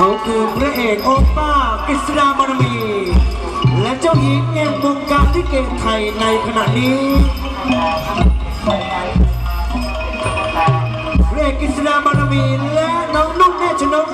เขาคือพระเอกโอป้ากฤษดาบารมี และเจ้าหญิงแห่งวงการที่เกตไทยในขณะนี้พระเอกกฤษดาบารมีและน้องนุ่แน่ชนก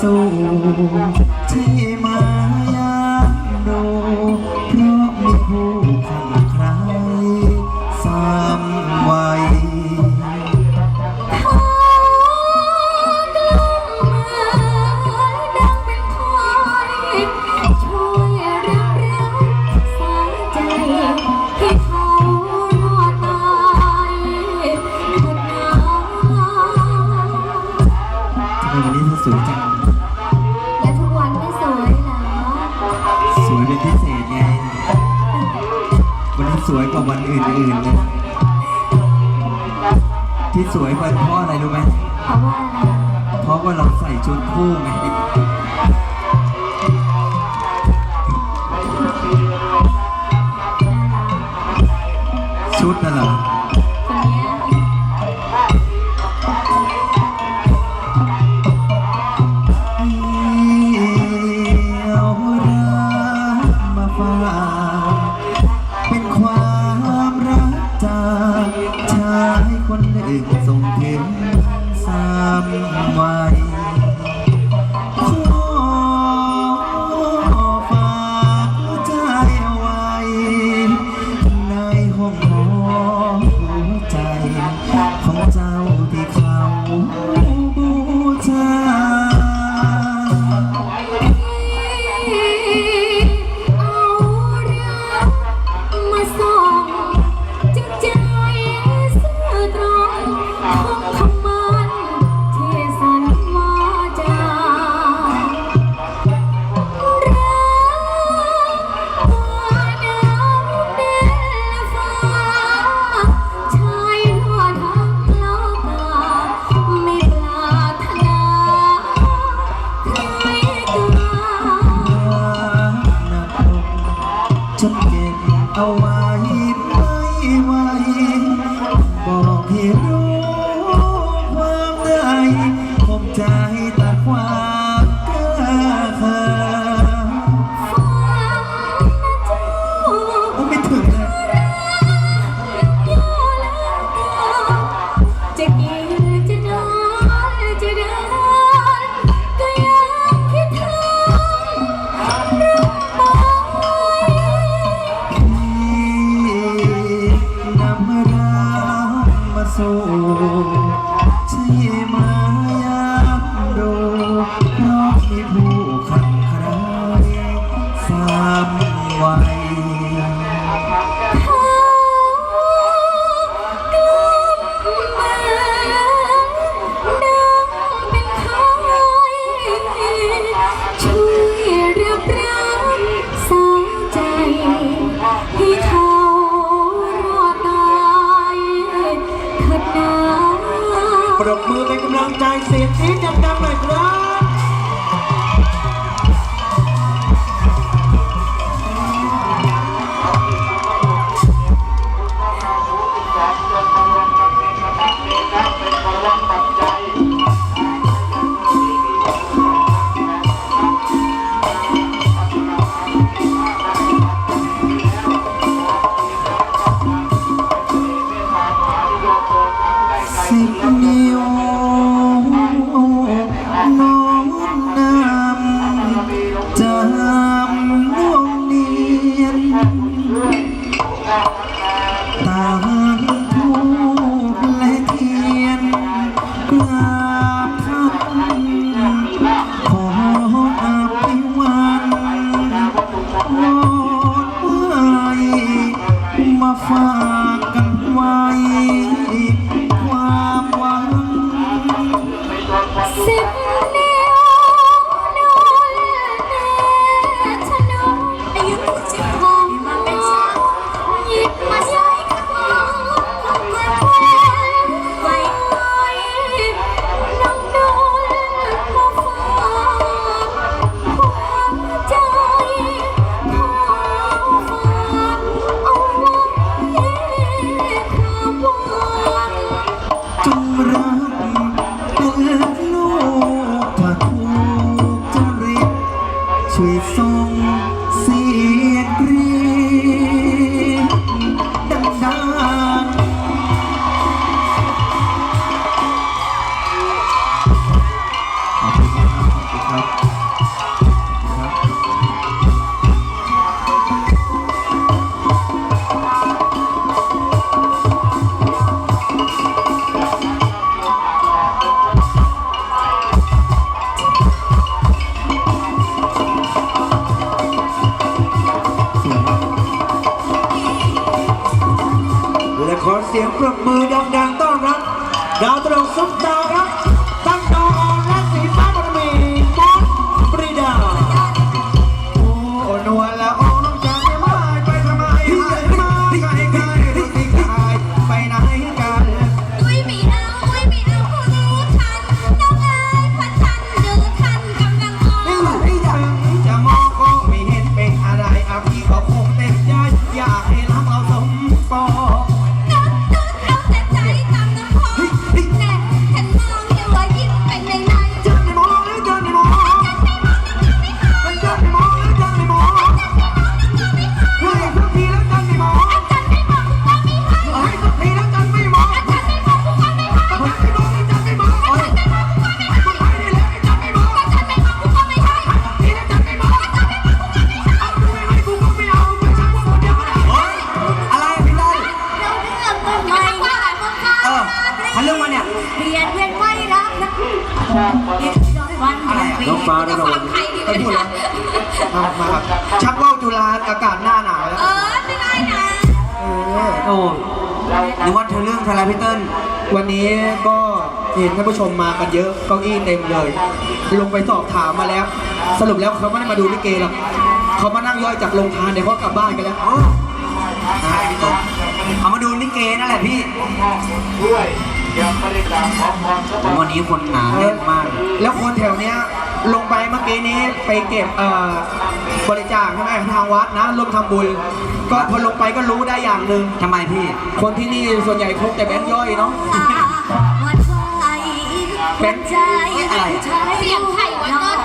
สู่ที่ สวยกว่าวันอื่นๆเลย ที่สวยกว่าเพราะอะไรรู้ไหม เพราะว่าอะไรเพราะว่าเราใส่ชุดคู่ไง ชุดน่ะเหรอ ฉันเก็บเอาไว้ one. วันเปลี่ยนปีน้องฟ้าได้จะรางวัฟัลงใครดีวะเนี่ยมามาครับชักว่าวจุฬาอากาศหน้าหนาวแล้วเออไม่ได้นะโอ้หรือว่าเธอเรื่องอะไรพี่เติ้ลวันนี้ก็เห็นท่านผู้ชมมากันเยอะเก้าอี้เต็มเลย ลงไปสอบถามมาแล้ว สรุปแล้วเขาไม่ได้มาดูลิเกหรอกเขามานั่งย่อยจากโรงทานเดี๋ยวเขากลับบ้านกันแล้วฮะพี่ต้นเขามาดูลิเกนั่นแหละพี่วั นนี้คนหนาแน่นมาก แล้วคนแถวเนี้ยลงไปเมื่อกี้นี้ไปเก็บเอ่อบริจาคใช่ไหมทางวัดนะร่วมทำบุญ ก็พอลงไปก็รู้ได้อย่างหนึ่งทำไมพี่ คนที่นี่ส่วนใหญ่พกแต่แบงค์ย่อยเนาะวันใจวันใจอะไรเสียงไข่วันต้น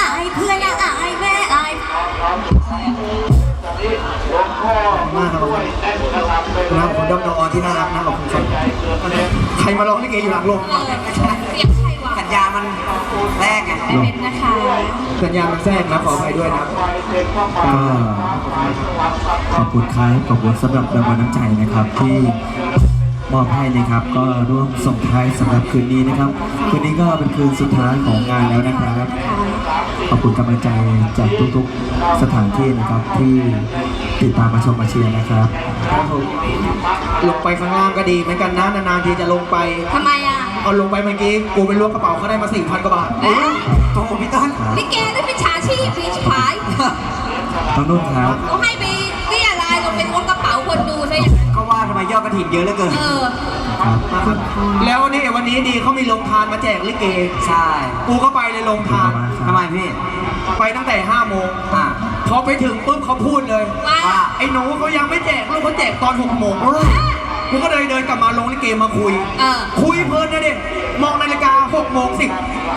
อายเพื่อนอายแม่อาย มากครับผมนะผมดอมดอที่น่ารักนะขอบคุณครับใครมาร้องลิเกอยู่หลังโรงเออเสียงไข่หวานสัญญามันแรกไงเป็นนะคะสัญญามันแทรกนะขออภัยด้วยนะก็ขอบคุณครับขอบคุณสำหรับรางวัลน้ำใจนะครับที่ มอบให้นะครับ ก็ร่วมส่งท้ายสำหรับคืนนี้นะครับ คืนนี้ก็เป็นคืนสุดท้ายของงานแล้วนะครับ ขอบคุณกำลังใจจากทุกๆสถานที่นะครับที่ติดตามมาชมมาเชียร์นะครับ ครับผมลงไปข้างล่างก็ดีเหมือนกันนะนานๆทีจะลงไป ทำไมอะเอาลงไปเมื่อกี้กูไปล้วงกระเป๋าเขาได้มาสี่พันกว่าบาทเอ๊ะโอ้โหพี่ต้นลิเกหรือเป็นฉาชีพพี่ขายต้องนุ่นครับ เขาให้ไปเรียรายลงไปล้วงกระเป๋าคนดูซะอย่างนั้นก็ว่าทำไมยอดกระถิ่นเยอะเหลือเกิน เออครับแล้วนี่วันนี้ดีเขามีโรงทานมาแจกลิเก ใช่ กูก็ไปเลยโรงทาน ทำไมพี่ ไปตั้งแต่5โมงอะพอไปถึงปุ๊บเขาพูดเลยว่าว่าไอ้หนูเขายังไม่แจกลูกเขาแจกตอน6โมงกูก็เลยเดินกลับมาลงลิเกมาคุย เออ คุยเพลินนะเด็กมองนาฬิกา6โมงสิ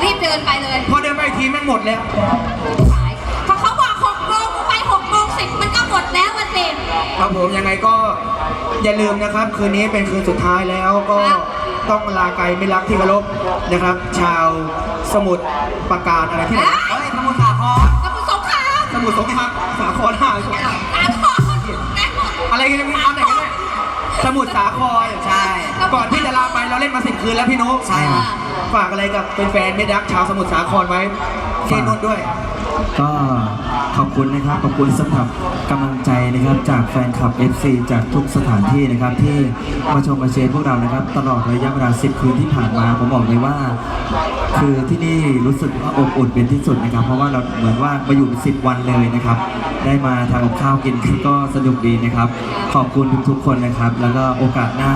รีบเดินไปเลย พอเดินไปอีกทีแม่งหมดแล้ว ครับผมยังไงก็อย่าลืมนะครับ คืนนี้เป็นคืนสุดท้ายแล้วก็ต้องลาไกลไม่รักที่เคารพนะครับ ชาวสมุทรปราการอะไรที่ไหนเฮ้ยสมุทรสาครกระปุกสงครามสมุทรสงครามสาครห้าใช่ไหมสาครแม่หมดอะไรกันเนี่ยมึงเอาไหนกันเนี่ยสมุทรสาครใช่ ก่อนที่จะลาไปเราเล่นมาสิบคืนแล้วพี่นุ๊กใช่ครับฝากอะไรกับเป็นแฟนๆไม่รักชาวสมุทรสาครไว้เจนนท์ด้วย ก็ขอบคุณนะครับขอบคุณสำหรับกำลังใจนะครับจากแฟนคลับ FC จากทุกสถานที่นะครับ ที่มาชมมาเชียร์พวกเรานะครับ ตลอดระยะเวลา 10 คืนที่ผ่านมาผมบอกเลยว่า คือที่นี่รู้สึกว่าอบอุ่นเป็นที่สุดนะครับ เพราะว่าเราเหมือนว่ามาอยู่ 10 วันเลยนะครับ ได้มาทำกับข้าวกินกันก็สนุกดีนะครับ ขอบคุณทุกๆคนนะครับ แล้วก็โอกาสหน้า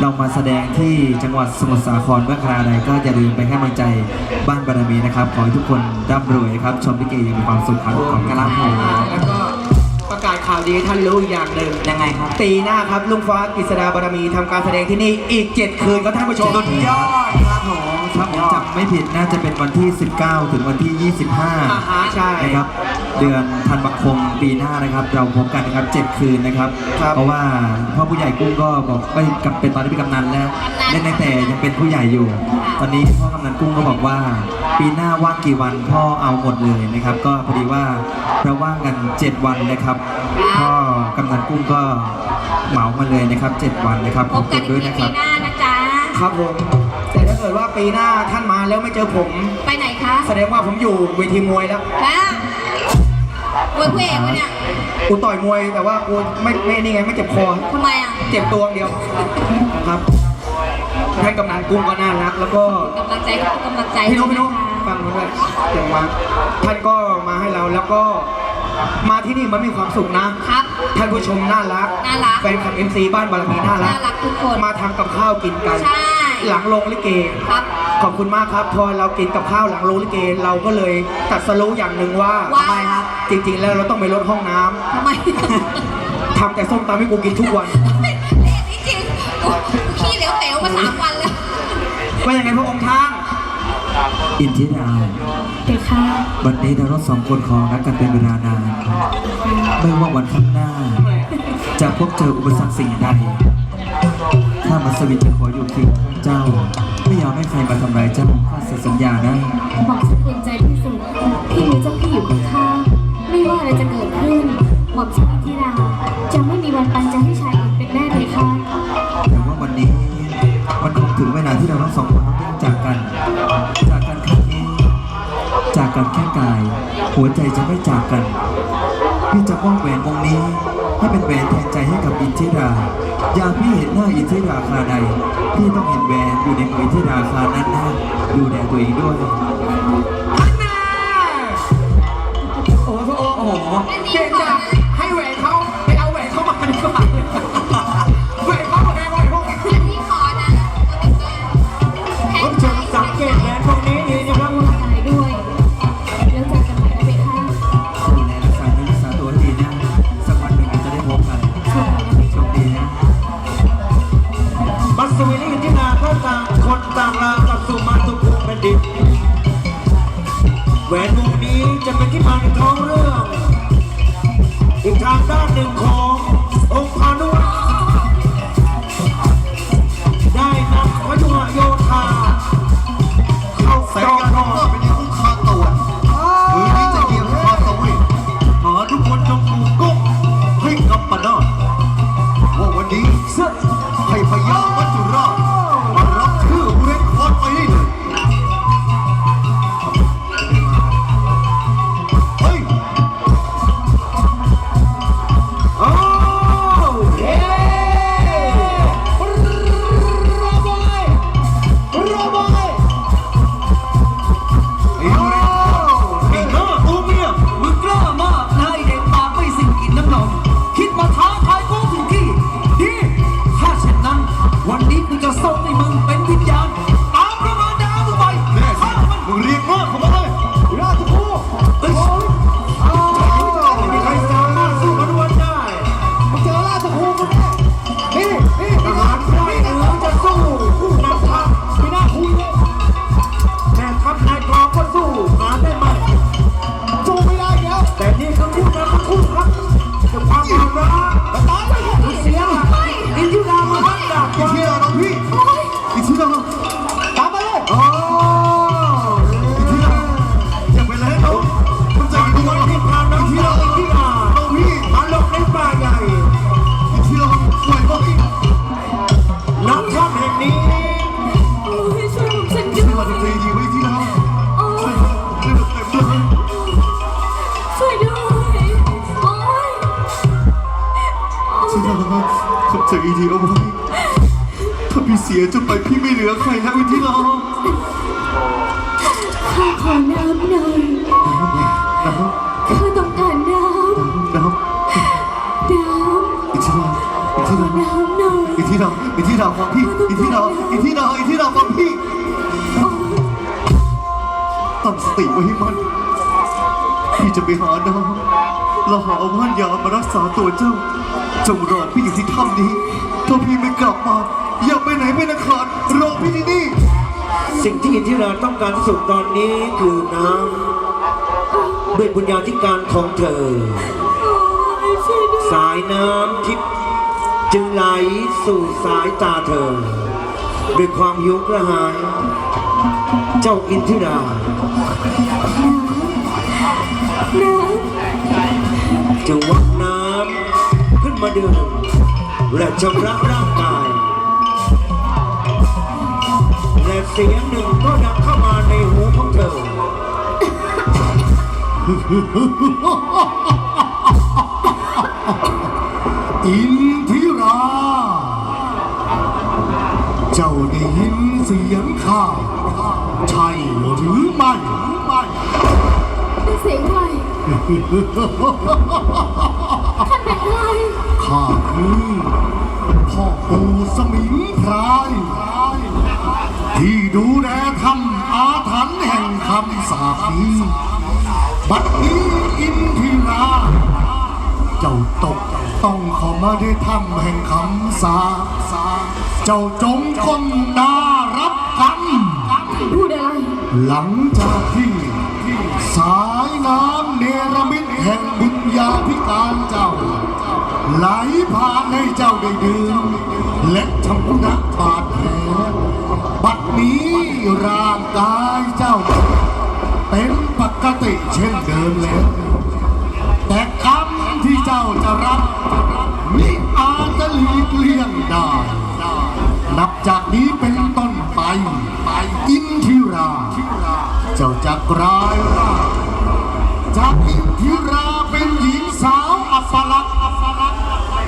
เรามาแสดงที่จังหวัดสมุทรสาครเมื่อคราใดก็อย่าลืมไปให้กำลังใจบ้านบารมีนะครับ ขอให้ทุกคนร่ำรวยนะครับ ชมลิเกอยังมีความสุขครับขอบคุณครับผมแล้วก็ประกาศข่าวดีให้ท่านรู้อีกอย่างหนึ่งยังไงครับปีหน้าครับลุงฟ้ากฤษดาบารมีทำการแสดงที่นี่อีก 7 คืนครับท่านผู้ชมสุดยอดครับผม ถ้าผมจำไม่ผิดน่าจะเป็นวันที่ 19 ถึงวันที่อ่าฮะ25ใช่ นะครับ เดือนธันวาคมปีหน้านะครับ เราพบกันนะครับ7คืนนะครับ ครับเพราะว่าพ่อผู้ใหญ่กุ้งก็บอกไม่กับเป็นตอนนี้เป็นกำนันแล้วเล่นตั้งแต่ยังเป็นผู้ใหญ่อยู่ ตอนนี้พ่อกำนันกุ้งก็บอกว่า ปีหน้าว่างกี่วันพ่อเอาหมดเลยนะครับ ก็พอดีว่าเราว่างกัน 7 วันนะครับพ่อกำนันกุ้งก็เหมามาเลยนะครับ 7 วันนะครับพขอบบกัคุนณอีกด้วยทีนะคปีรับ หน้านะจ๊ะ ครับผมแต่ถ้า เกิดว่าปีหน้าท่านมาแล้วไม่เจอผม ไปไหนคะแสดงว่าผมอยู่เวทีมวยแล้วฮะมวยคู่เอกวะเนี่ยกูต่อยมวยแต่ว่ากูไม่ไม่นี่ไงไม่เจ็บคอ ทำไมอะเจ็บตัวอย่างเดียวครับท่านกำนันกุ้งก็น่ารัก แล้วก็กำลังใจทุกกำลังใจพี่นุ๊กพี่นุ๊กะคะฟังมาด้วยเสียงมาท่านก็มาให้เราแล้วก็มาที่นี่มันมีความสุขนะ ครับ ท่านผู้ชมน่ารักน่ารัก แฟนคลับเอ็มซีบ้านบารมีน่ารักน่ารักทุกคน มาทำกับข้าวกินกัน ใช่ หลังลงลิเก ครับ ขอบคุณมากครับ พอเรากินกับข้าวหลังลงลิเก เราก็เลยตัดสรู้อย่างหนึ่งว่าว่าทำไมครับ จริง ๆ แล้วเราต้องไปลดห้องน้ำทำไมทำแต่ส้มตำให้กูกินทุกวัน เละจริงๆกูขี้เหลวเต๋วมาสามวันแล้ว ว่ายังไงพระองค์ท่านอินทิราเด็กค่ะวันนี้เราสองคนครองรักกันเป็นเวลานานไม่ว่าวันข้างหน้า จะพบเจออุปสรรคสิ่งใด ถ้ามัสวินจะขออยู่เคียงข้างเจ้า ไม่ยอมให้ใครมาทำร้ายเจ้าข้าเสียสัญญานะบอกฉันภูมิใจที่สุดที่มีเจ้าพี่อยู่ข้างๆไม่ว่าอะไรจะเกิดขึ้นหม่อมฉันที่ราจะไม่มีวันปันใจให้ชายอื่นเป็นแน่เลยค่ะแต่ว่าวันนี้มันคงถึงเวลาที่เราทั้งสองคนต้องแยกจากกัน จากกันแค่นี้จากกันแค่กาย หัวใจจะไม่จากกัน พี่จะมอบแหวนวงนี้ให้ เป็นแหวนแทนใจให้กับอินทิรา อยากพี่เห็นหน้าอินทิราคราใด พี่ต้องเห็นแหวนอยู่ในมืออินทิราครานั้นนะดูแลตัวเองด้วยอันน่าโอ้โหพระองค์โอ้โหเก่งจังให้แหวนเขาไปเอาแหวนเขามาดีกว่า ทั้งคู่นะทั้งคู่ครับจะพาไปนะต่อไป จะอีดีเอาไว้ถ้าพี่เสียจะไปพี่ไม่เหลือใครแล้วอินทิราข้าขอน้ำหน่อยน้ำข้าต้องการน้น้ำน้อินทิราอินทิำขอราน้ำหน่อยอินทิราอินทิราฟังพี่อินทิราอินทิราอินทิราฟังพี่ตั้งสติไว้ให้มันพี่จะไปหาน้ำแล้วหาอาว่านยามารักษาตัวเจ้า จงรอพี่อยู่ที่ถ้ำนี้ถ้าพี่ไม่กลับมา อย่าไปไหนเป็นอันขาดรอพี่ที่นี่ สิ่งที่อินทิราต้องการที่สุดตอนนี้คือน้ำด้วยบุญญาธิการของเธอโอ้ยช่วยด้วยสายน้ำทิพย์จึงไหลสู่สายตาเธอ ด้วยความหิวกระหาย เจ้าอินทิราน้จึงวักน้ำขึ้นมา ดื่มและชำระร่างกาย และเสียงหนึ่งก็ดังเข้ามาในหูของเธอ อินทิรา เจ้าได้ยินเสียงข้าใช่หรือไม่ไม่ำเป็นเสียงใคร ข้าคือพ่อปู่สมิงพราย ที่ดูแลทำอาถรรพ์แห่งคำสาปนี้บัดนี้อินทิราเจ้าตกต้องเข้ามาได้ทำแห่งคำสาเจ้าจงก้มหน้ารับกรรมพูดอะไรหลังจากที่สายน้ำเนรมิตแห่งบุญญาธิการเจ้า ไหลผ่านให้เจ้าได้ดื่มและชำระบาดแผลบัดนี้ร่างกายเจ้า เป็นปกติเช่นเดิมแล้วแต่กรรมที่เจ้าจะรับมิอาจจะหลีกเลี่ยงได้ นับจากนี้เป็นต้นไปอินทิรา เจ้าจะกลายร่างจากอินทิราเป็นหญิง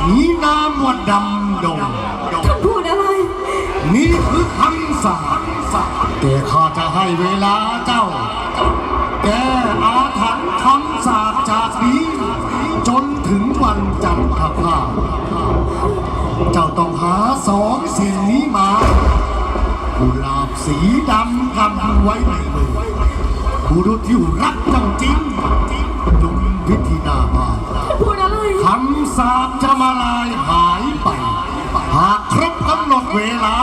มีนามว่าดำดงท่านพูดอะไร นี่คือคำสั่งแต่ข้าจะให้เวลาเจ้า แก้อาถรรพ์คำสาปจากนี้ จนถึงวันจันทร์ข้าพาเจ้าต้องหาสองสิ่งนี้มากุหลาบสีดำกำไว้ในมือบุรุษที่รักเจ้าจริงจงพิธีนามาท่านพูด คำสาบจะมาลายหายไป หากครบกำหนดเวลา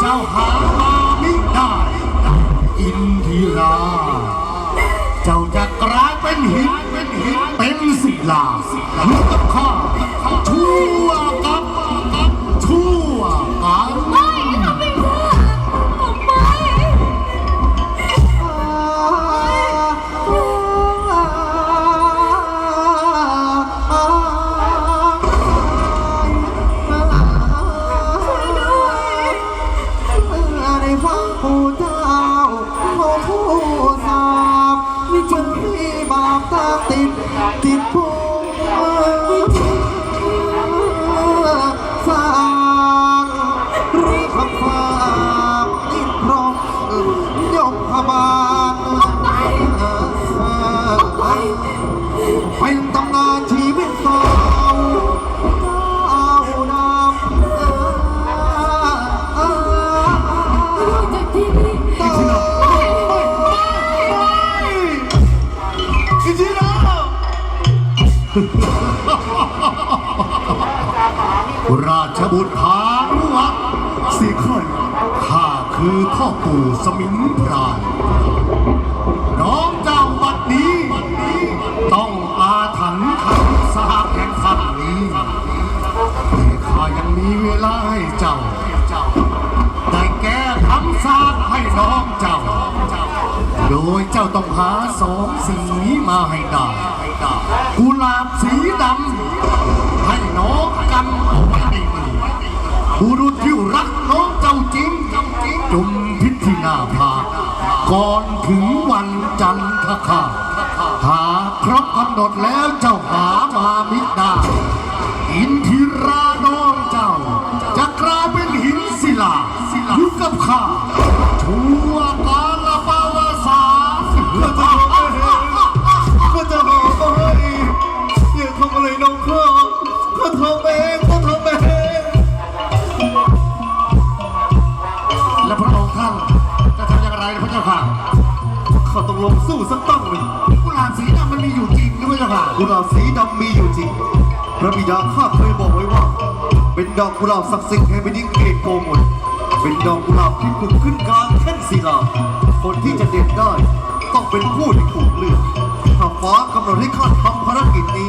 เจ้าหามาไม่ได้ อินทิรา เจ้าจะกลายเป็นหินเป็นศิลาเหมือนกับข้าชั่ ราชบุตรพานุวัตสิใครข้าคือพ่อปู่สมิงพรายน้องเจ้าบัดนี้ ต้องอาถรรพ์คำสาแห่งคำนี้แต่ข้ายังมีเวลาให้เจ้า ได้แก้คำสาปให้น้องเจ้า โดยเจ้าต้องหาสองสิ่งนี้มาให้ได้ กุหลาบสีดำให้น้องกำเอาไว้ในมือบุรุษที่รักน้องเจ้าจริงจมพิธีนาภาก่อนถึงวันจันท์คาหาครบกำหนดแล้วจ ดอกกุหลาบศักดิ์สิทธิ์แห่งแผ่นดินเกตโกมลเป็นดอกกุหลาบที่ปลูกขึ้นกลางแท่นศิลา คนที่จะเด็ดได้ ต้องเป็นผู้ที่ถูกเลือกถ้าฟ้ากำหนดให้ข้าทำภารกิจนี้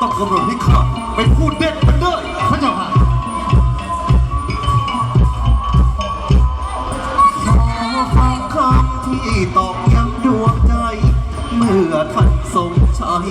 ต้องกำหนดให้ข้าเป็นผู้เด็ดมันได้พระเจ้าค่ะขอฟังคำที่ตอกย้ำดวงใจ เมื่อท่านทรงชัย